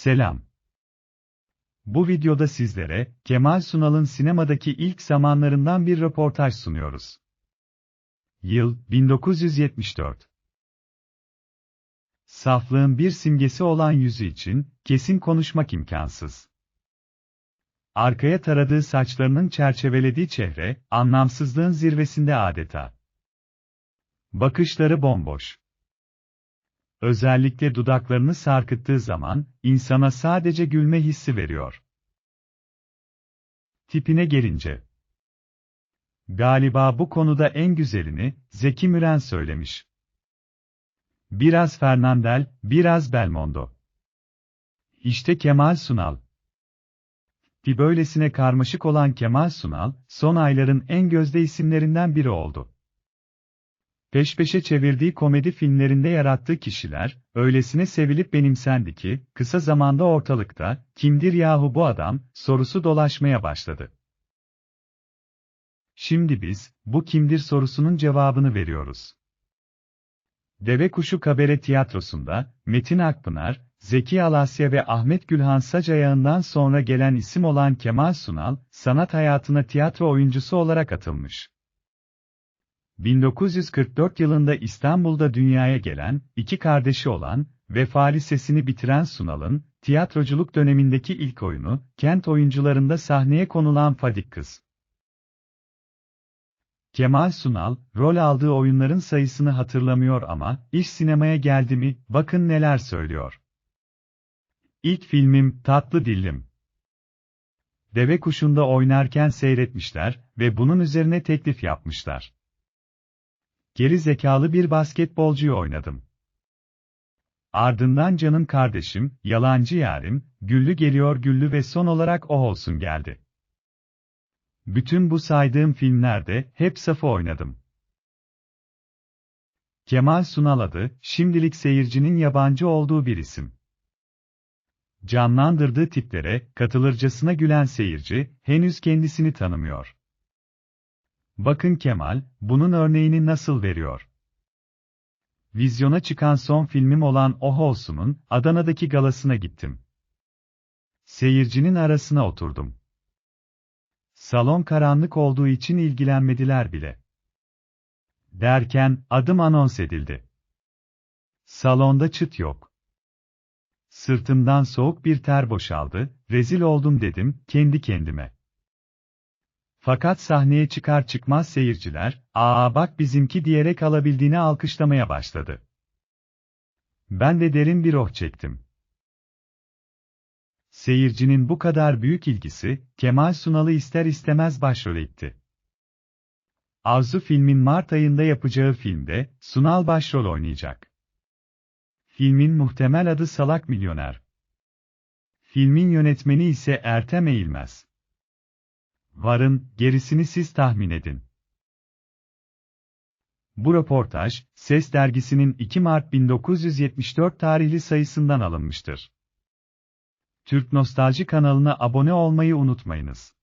Selam. Bu videoda sizlere, Kemal Sunal'ın sinemadaki ilk zamanlarından bir röportaj sunuyoruz. Yıl, 1974. Saflığın bir simgesi olan yüzü için, kesin konuşmak imkansız. Arkaya taradığı saçlarının çerçevelediği çehre, anlamsızlığın zirvesinde adeta. Bakışları bomboş. Özellikle dudaklarını sarkıttığı zaman, insana sadece gülme hissi veriyor. Tipine gelince. Galiba bu konuda en güzelini, Zeki Müren söylemiş. Biraz Fernandel, biraz Belmondo. İşte Kemal Sunal. Ki böylesine karmaşık olan Kemal Sunal, son ayların en gözde isimlerinden biri oldu. Peş peşe çevirdiği komedi filmlerinde yarattığı kişiler, öylesine sevilip benimsendi ki, kısa zamanda ortalıkta, kimdir yahu bu adam, sorusu dolaşmaya başladı. Şimdi biz, bu kimdir sorusunun cevabını veriyoruz. Deve Kuşu Kabere Tiyatrosu'nda, Metin Akpınar, Zeki Alasya ve Ahmet Gülhan Sacayağı'ndan sonra gelen isim olan Kemal Sunal, sanat hayatına tiyatro oyuncusu olarak atılmış. 1944 yılında İstanbul'da dünyaya gelen, iki kardeşi olan, Vefa Lisesi'ni bitiren Sunal'ın, tiyatroculuk dönemindeki ilk oyunu, kent oyuncularında sahneye konulan Fadik Kız. Kemal Sunal, rol aldığı oyunların sayısını hatırlamıyor ama, iş sinemaya geldi mi, bakın neler söylüyor. İlk filmim, Tatlı Dillim. Deve kuşunda oynarken seyretmişler ve bunun üzerine teklif yapmışlar. Geri zekalı bir basketbolcuyu oynadım. Ardından canım kardeşim, yalancı yarim, güllü geliyor güllü ve son olarak o olsun geldi. Bütün bu saydığım filmlerde hep safı oynadım. Kemal Sunal adı, şimdilik seyircinin yabancı olduğu bir isim. Canlandırdığı tiplere, katılırcasına gülen seyirci, henüz kendisini tanımıyor. Bakın Kemal, bunun örneğini nasıl veriyor? Vizyona çıkan son filmim olan Oh Olsun'un, Adana'daki galasına gittim. Seyircinin arasına oturdum. Salon karanlık olduğu için ilgilenmediler bile. Derken, adım anons edildi. Salonda çıt yok. Sırtımdan soğuk bir ter boşaldı, rezil oldum dedim, kendi kendime. Fakat sahneye çıkar çıkmaz seyirciler, ''Aa bak bizimki'' diyerek alabildiğini alkışlamaya başladı. Ben de derin bir oh çektim. Seyircinin bu kadar büyük ilgisi, Kemal Sunal'ı ister istemez başrol etti. Arzu filmin Mart ayında yapacağı filmde, Sunal başrol oynayacak. Filmin muhtemel adı Salak Milyoner. Filmin yönetmeni ise Ertem Eğilmez. Varın, gerisini siz tahmin edin. Bu röportaj, Ses dergisinin 2 Mart 1974 tarihli sayısından alınmıştır. Türk Nostalji kanalına abone olmayı unutmayınız.